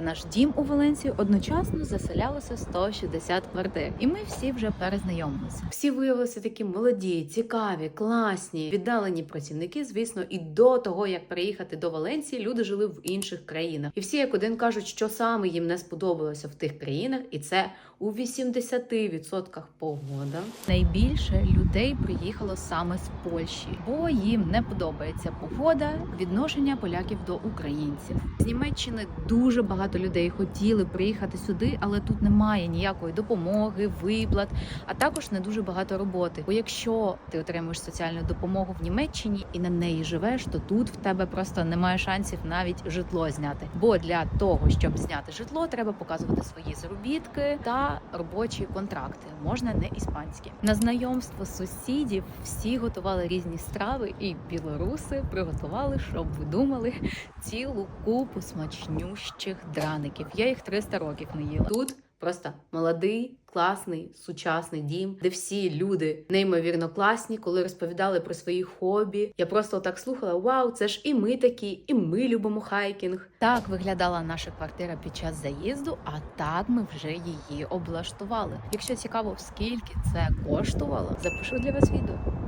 Наш дім у Валенції одночасно заселялося 160 квартир, і ми всі вже перезнайомилися. Всі виявилися такі молоді, цікаві, класні, віддалені працівники. Звісно, і до того як переїхати до Валенції, люди жили в інших країнах. І всі як один кажуть, що саме їм не сподобалося в тих країнах, і це у 80% погода. Найбільше людей приїхало саме з Польщі, бо їм не подобається погода, відношення поляків до українців. З Німеччини дуже багато людей хотіли приїхати сюди, але тут немає ніякої допомоги, виплат, а також не дуже багато роботи. Бо якщо ти отримуєш соціальну допомогу в Німеччині і на неї живеш, то тут в тебе просто немає шансів навіть житло зняти. Бо для того, щоб зняти житло, треба показувати свої заробітки та робочі контракти. Можна не іспанські. На знайомство сусідів всі готували різні страви, і білоруси приготували, щоб ви думали, цілу купу смачнющих драників. Я їх 300 років не їла. Тут просто молодий, класний, сучасний дім, де всі люди неймовірно класні, коли розповідали про свої хобі. Я просто так слухала: Вау, це ж і ми такі, і ми любимо хайкінг. Так виглядала наша квартира під час заїзду, а так ми вже її облаштували. Якщо цікаво, скільки це коштувало, запишу для вас відео.